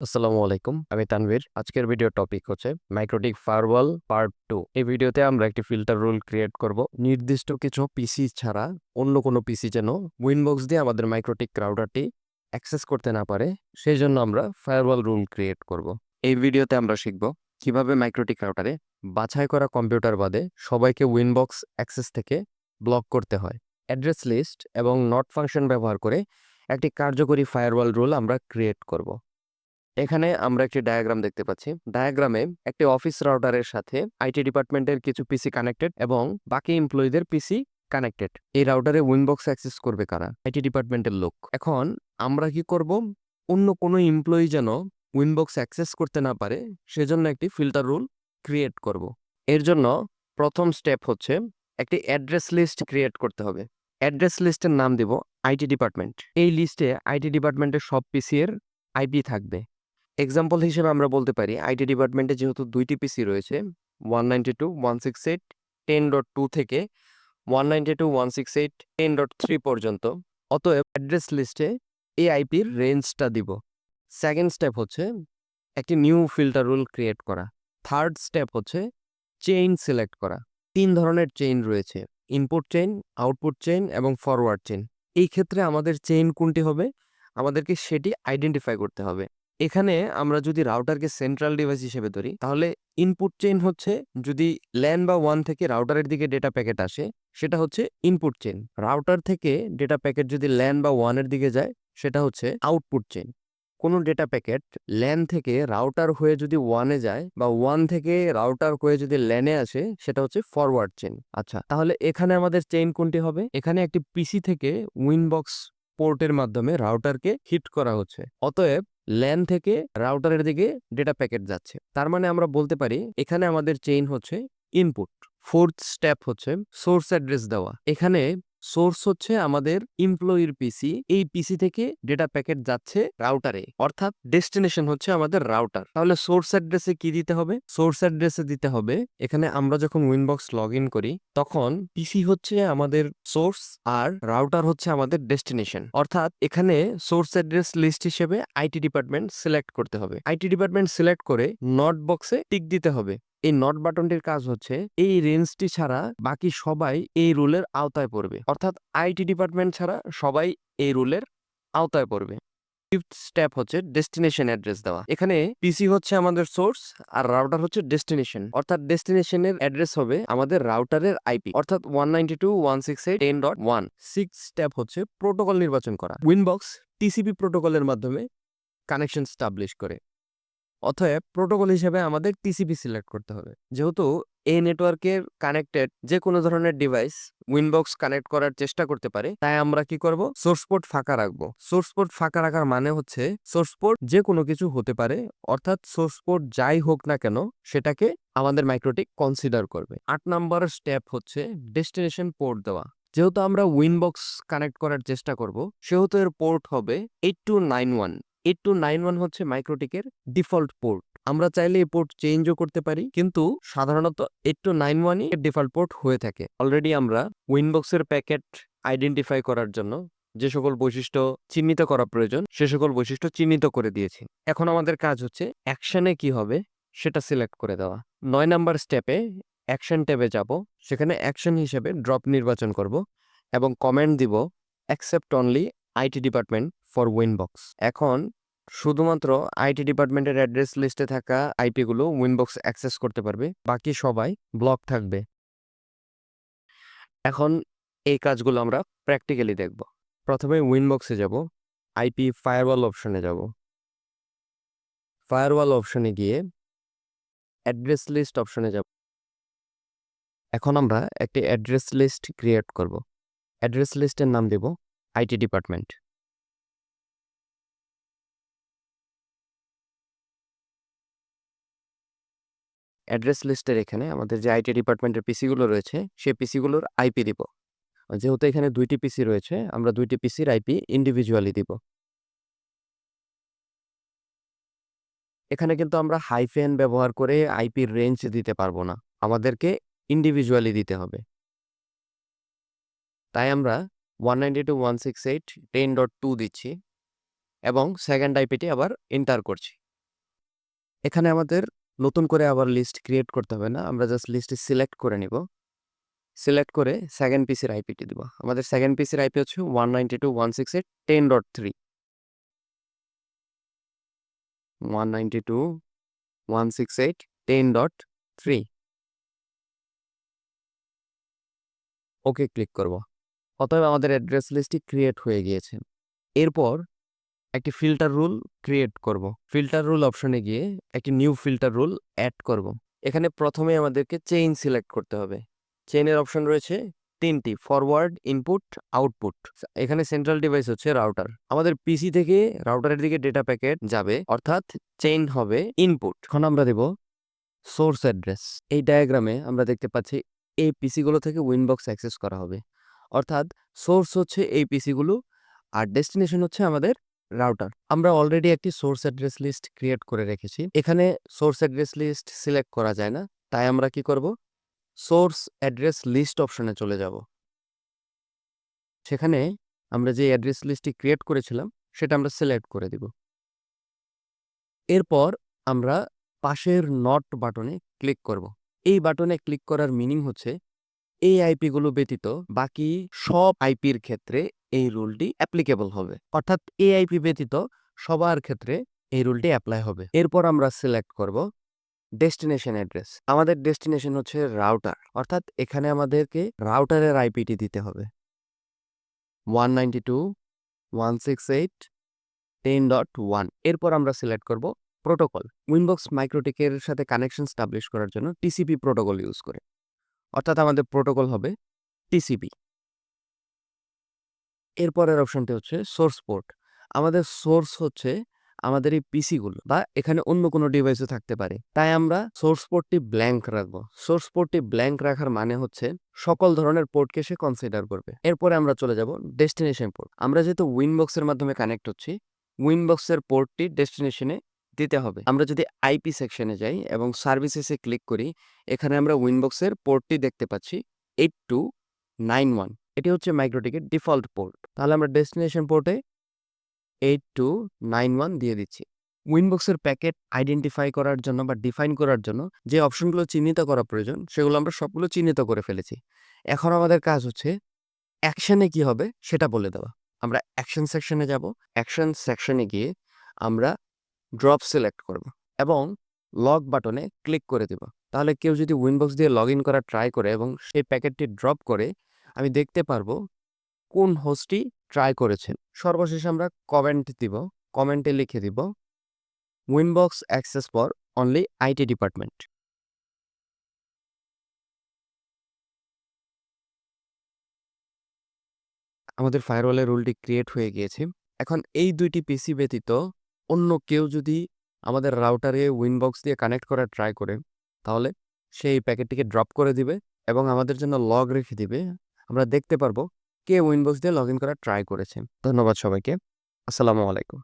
আসসালামু আলাইকুম, আমি তানভীর। আজকের ভিডিও টপিক হচ্ছে মাইক্রোটিক ফায়ারওয়াল পার্ট টু এই ভিডিওতে আমরা একটি ফিল্টার রুল ক্রিয়েট করব। নির্দিষ্ট কিছু পিসি ছাড়া অন্য কোনো পিসি যেন উইনবক্স দিয়ে আমাদের মাইক্রোটিক রাউটারটি অ্যাক্সেস করতে না পারে সেই জন্য আমরা ফায়ারওয়াল রুল ক্রিয়েট করব। এই ভিডিওতে আমরা শিখব কীভাবে মাইক্রোটিক রাউটারে বাছাই করা কম্পিউটার বাদে সবাইকে উইনবক্স অ্যাক্সেস থেকে ব্লক করতে হয়। অ্যাড্রেস লিস্ট এবং নট ফাংশন ব্যবহার করে একটি কার্যকরী ফায়ারওয়াল রুল আমরা ক্রিয়েট করব। এখানে আমরা একটি ডায়াগ্রাম দেখতে পাচ্ছি। ডায়াগ্রামে একটি অফিস রাউটারের সাথে আইটি ডিপার্টমেন্টের কিছু পিসি কানেক্টেড এবং বাকি এমপ্লয়ীদের পিসি কানেক্টেড এই রাউটারে উইনবক্স অ্যাক্সেস করবে কারা? আইটি ডিপার্টমেন্টের লোক। এখন আমরা কি করব? অন্য কোনো এমপ্লয়ি যেন উইনবক্স অ্যাক্সেস করতে না পারে, সেজন্য একটি ফিল্টার রুল ক্রিয়েট করব। এর জন্য প্রথম স্টেপ হচ্ছে একটি অ্যাড্রেস লিস্ট ক্রিয়েট করতে হবে। অ্যাড্রেস লিস্টের নাম দিব আইটি ডিপার্টমেন্ট এই লিস্টে আইটি ডিপার্টমেন্টের সব পিসি এর আইপি থাকবে। এক্সাম্পল হিসেবে আমরা বলতে পারি আইটি ডিপার্টমেন্টে যেহেতু দুইটি পিসি রয়েছে one ninety two one six eight ten dot two থেকে one ninety two one six eight ten dot three পর্যন্ত অতএব অ্যাড্রেস লিস্টে এই আইপির রেঞ্জটা দিব। সেকেন্ড স্টেপ হচ্ছে একটি নিউ ফিল্টার রুল ক্রিয়েট করা। থার্ড স্টেপ হচ্ছে চেইন সিলেক্ট করা। তিন ধরনের চেইন রয়েছে ইনপুট চেইন আউটপুট চেইন এবং ফরওয়ার্ড চেইন এই ক্ষেত্রে আমাদের চেইন কোনটি হবে? আমাদেরকে সেটি আইডেন্টিফাই করতে হবে। এখানে আমরা যদি রাউটারকে সেন্ট্রাল ডিভাইস হিসেবে ধরি, তাহলে ইনপুট চেইন হচ্ছে যদি ল্যান বা ওয়ান থেকে রাউটারের দিকে ডেটা প্যাকেট আসে, সেটা হচ্ছে ইনপুট চেইন রাউটার থেকে ডেটা প্যাকেট যদি ল্যান বা ওয়ানের দিকে যায়, সেটা হচ্ছে আউটপুট চেইন কোনো ডেটা প্যাকেট ল্যান থেকে রাউটার হয়ে যদি ওয়ানে যায় বা ওয়ান থেকে রাউটার হয়ে যদি ল্যানে আসে, সেটা হচ্ছে ফরওয়ার্ড চেইন আচ্ছা তাহলে এখানে আমাদের চেইন কোনটি হবে? এখানে একটি পিসি থেকে উইনবক্স পোর্টের মাধ্যমে রাউটারকে হিট করা হচ্ছে। অতএব ল্যান থেকে রাউটারের দিকে ডেটা প্যাকেট যাচ্ছে। তার মানে আমরা বলতে পারি, এখানে আমাদের চেইন হচ্ছে ইনপুট, ফোর্থ স্টেপ হচ্ছে সোর্স অ্যাড্রেস দেওয়া। এখানে সোর্স হচ্ছে আমাদের এমপ্লয়ির পিসি এই পিসি থেকে ডেটা প্যাকেট যাচ্ছে রাউটারে অর্থাৎ ডেস্টিনেশন হচ্ছে আমাদের রাউটার তাহলে সোর্স অ্যাড্রেসে কি দিতে হবে? সোর্স অ্যাড্রেসে দিতে হবে, এখানে আমরা যখন উইনবক্স লগ ইন করি, তখন পিসি হচ্ছে আমাদের সোর্স আর রাউটার হচ্ছে আমাদের ডেস্টিনেশন অর্থাৎ এখানে সোর্স অ্যাড্রেস লিস্ট হিসেবে আইটি ডিপার্টমেন্ট সিলেক্ট করতে হবে। আইটি ডিপার্টমেন্ট সিলেক্ট করে নট বক্সে টিক দিতে হবে। এই নট বাটনটির কাজ হচ্ছে, এই রেঞ্জটি ছাড়া বাকি সবাই এই রুলের আওতায় পড়বে। অর্থাৎ আইটি ডিপার্টমেন্ট ছাড়া সবাই এই রুলের আওতায় পড়বে। ফিফথ স্টেপ হচ্ছে ডেস্টিনেশন অ্যাড্রেস দেওয়া। এখানে পিসি হচ্ছে আমাদের সোর্স আর রাউটার হচ্ছে ডেস্টিনেশন অর্থাৎ ডেস্টিনেশনের অ্যাড্রেস হবে আমাদের রাউটারের আইপি অর্থাৎ one ninety two one six eight ten dot one six step হচ্ছে প্রোটোকল নির্বাচন করা। উইনবক্স টিসিপি প্রোটোকলের মাধ্যমে কানেকশন স্টাবলিশ করে। অতএব প্রোটোকল হিসেবে আমাদের টিসিপি সিলেক্ট করতে হবে। যেহেতু এই নেটওয়ার্কের কানেক্টেড যে কোনো ধরনের ডিভাইস উইনবক্স কানেক্ট করার চেষ্টা করতে পারে, তাই আমরা কি করব? সোর্স পোর্ট ফাঁকা রাখব। সোর্স পোর্ট ফাঁকা রাখার মানে হচ্ছে সোর্স পোর্ট যে কোনো কিছু হতে পারে, অর্থাৎ সোর্স পোর্ট যাই হোক না কেন, সেটাকে আমাদের মাইক্রোটিক কনসিডার করবে। আট নাম্বার স্টেপ হচ্ছে ডেস্টিনেশন পোর্ট দেওয়া। যেহেতু আমরা উইনবক্স কানেক্ট করার চেষ্টা করব, সেহেতু এর পোর্ট হবে eight two nine one eight two nine one হচ্ছে মাইক্রোটিকের ডিফল্ট পোর্ট। আমরা চাইলে এই পোর্ট চেঞ্জও করতে পারি, কিন্তু সাধারণত এইট টু নাইন ওয়ানই এর ডিফল্ট পোর্ট হয়ে থাকে। অলরেডি আমরা উইনবক্সের প্যাকেট আইডেন্টিফাই করার জন্য যে সকল বৈশিষ্ট্য চিহ্নিত করা প্রয়োজন, সে সকল বৈশিষ্ট্য চিহ্নিত করে দিয়েছি। এখন আমাদের কাজ হচ্ছে অ্যাকশানে কি হবে সেটা সিলেক্ট করে দেওয়া। নয় নাম্বার স্টেপে অ্যাকশন ট্যাবে যাব, সেখানে অ্যাকশন হিসেবে ড্রপ নির্বাচন করব এবং কমেন্ট দিব, accept only IT department for Winbox. এখন শুধুমাত্র আইটি ডিপার্টমেন্টের অ্যাড্রেস লিস্টে থাকা আইপি গুলো উইনবক্স অ্যাক্সেস করতে পারবে, বাকি সবাই ব্লক থাকবে। এখন এই কাজগুলো আমরা প্র্যাকটিক্যালি দেখব। প্রথমে উইনবক্সে যাব, আইপি ফায়ারওয়াল অপশনে যাব। ফায়ারওয়াল অপশনে গিয়ে অ্যাড্রেস লিস্ট অপশনে যাব। এখন আমরা একটি অ্যাড্রেস লিস্ট ক্রিয়েট করব। অ্যাড্রেস লিস্টের নাম দেব আইটি ডিপার্টমেন্ট। অ্যাড্রেস লিস্টের এখানে আমাদের যে আইটি ডিপার্টমেন্টের পিসিগুলো রয়েছে, সেই পিসিগুলোর আইপি দিব। যেহেতু এখানে দুইটি পিসি রয়েছে, আমরা দুইটি পিসির আইপি ইন্ডিভিজুয়ালি দিব। এখানে কিন্তু আমরা হাইফেন ব্যবহার করে আইপির রেঞ্জ দিতে পারব না। আমাদেরকে ইন্ডিভিজুয়ালি দিতে হবে। তাই আমরা one ninety two one six eight ten dot two দিচ্ছি এবং সেকেন্ড আইপিটি আবার এন্টার করছি। এখানে আমাদের নতুন করে আবার লিস্ট ক্রিয়েট করতে হবে না, আমরা জাস্ট লিস্টে সিলেক্ট করে নিব। সিলেক্ট করে সেকেন্ড পিসির আইপিটি দিব। আমাদের সেকেন্ড পিসির আইপি হচ্ছে one ninety two one six eight ten dot three one ninety two one six eight ten dot three okay click করব। অতএব আমাদের অ্যাড্রেস লিস্টটি ক্রিয়েট হয়ে গিয়েছে। এরপর একটি ফিল্টার রুল ক্রিয়েট করব। ফিল্টার রুল অপশনে গিয়ে একটি নিউ ফিল্টার রুল অ্যাড করব। এখানে প্রথমে আমাদেরকে চেইন সিলেক্ট করতে হবে। চেইনের অপশন রয়েছে তিনটি ফরওয়ার্ড ইনপুট আউটপুট এখানে সেন্ট্রাল ডিভাইস হচ্ছে রাউটার আমাদের পিসি থেকে রাউটারের দিকে ডেটা প্যাকেট যাবে, অর্থাৎ চেইন হবে ইনপুট এখন আমরা দেব সোর্স অ্যাড্রেস এই ডায়াগ্রামে আমরা দেখতে পাচ্ছি এই পিসিগুলো থেকে উইনবক্স অ্যাক্সেস করা হবে। অর্থাৎ সোর্স হচ্ছে এই পিসিগুলো আর ডেস্টিনেশন হচ্ছে আমাদের রাউটার। আমরা অলরেডি একটি সোর্স অ্যাড্রেস লিস্ট ক্রিয়েট করে রেখেছি। এখানে সোর্স অ্যাড্রেস লিস্ট সিলেক্ট করা যায় না। তাই আমরা কি করব? সোর্স অ্যাড্রেস লিস্ট অপশনে চলে যাব। সেখানে আমরা যে অ্যাড্রেস লিস্টটি ক্রিয়েট করেছিলাম, সেটা আমরা সিলেক্ট করে দিব। এরপর আমরা পাশের নট বাটনে ক্লিক করব। এই বাটনে ক্লিক করার মিনিং হচ্ছে, এই আইপিগুলো ব্যতীত বাকি সব আইপির ক্ষেত্রে এই রুলটি অ্যাপ্লিকেবল হবে। অর্থাৎ এআইপি ব্যতীত সবার ক্ষেত্রে এই রুলটি অ্যাপ্লাই হবে। এরপর আমরা সিলেক্ট করব ডেস্টিনেশন অ্যাড্রেস আমাদের ডেস্টিনেশন হচ্ছে রাউটার অর্থাৎ এখানে আমাদেরকে রাউটারের আইপিটি দিতে হবে। One ninety two one six eight ten dot one এরপর আমরা সিলেক্ট করব প্রোটোকল উইনবক্স মাইক্রোটেকের সাথে কানেকশন স্টাবলিশ করার জন্য টিসিপি প্রোটোকল ইউজ করে। অর্থাৎ আমাদের প্রোটোকল হবে টিসিপি এরপরের অপশনটি হচ্ছে সোর্স পোর্ট আমাদের সোর্স হচ্ছে আমাদের এই পিসিগুলো বা এখানে অন্য কোনো ডিভাইসও থাকতে পারে। তাই আমরা সোর্স পোর্টটি ব্ল্যাঙ্ক রাখব। সোর্স পোর্টটি ব্ল্যাঙ্ক রাখার মানে হচ্ছে সকল ধরনের পোর্টকে সে কনসিডার করবে। এরপরে আমরা চলে যাব ডেস্টিনেশন পোর্ট আমরা যেহেতু উইনবক্সের মাধ্যমে কানেক্ট হচ্ছি উইনবক্সের পোর্টটি ডেস্টিনেশনে দিতে হবে। আমরা যদি আইপি সেকশনে যাই এবং সার্ভিসেসে ক্লিক করি, এখানে আমরা উইনবক্সের পোর্টটি দেখতে পাচ্ছি এইট টু নাইন ওয়ান এটি হচ্ছে মাইক্রোটিকের ডিফল্ট পোর্ট। তাহলে আমরা ডেস্টিনেশন পোর্টে এইট টু নাইন ওয়ান দিয়ে দিচ্ছি। উইনবক্সের প্যাকেট আইডেন্টিফাই করার জন্য বা ডিফাইন করার জন্য যে অপশনগুলো চিহ্নিত করা প্রয়োজন, সেগুলো আমরা সবগুলো চিহ্নিত করে ফেলেছি। এখন আমাদের কাজ হচ্ছে অ্যাকশানে কি হবে সেটা বলে দেওয়া। আমরা অ্যাকশন সেকশনে যাব। অ্যাকশন সেকশনে গিয়ে আমরা ড্রপ সিলেক্ট করব এবং লগ বাটনে ক্লিক করে দেব। তাহলে কেউ যদি উইনবক্স দিয়ে লগ ইন করা ট্রাই করে এবং সেই প্যাকেটটি ড্রপ করে আমি দেখতে পারব কোন হোস্টটি ট্রাই করেছেন। সর্বশেষ আমরা কমেন্ট দিব কমেন্টে লিখে দিব Winbox access for only IT department আমাদের ফায়ারওয়ালের রুলটি ক্রিয়েট হয়ে গিয়েছে। এখন এই দুইটি পিসি ব্যতীত অন্য কেউ যদি আমাদের রাউটারে উইনবক্স দিয়ে কানেক্ট করার ট্রাই করে, তাহলে সেই প্যাকেটটিকে ড্রপ করে দিবে এবং আমাদের জন্য লগ রেখে দিবে। আমরা দেখতে পারব কে উইনবক্স দিয়ে লগ ইন করার ট্রাই করেছে। ধন্যবাদ সবাইকে। আসসালামু আলাইকুম।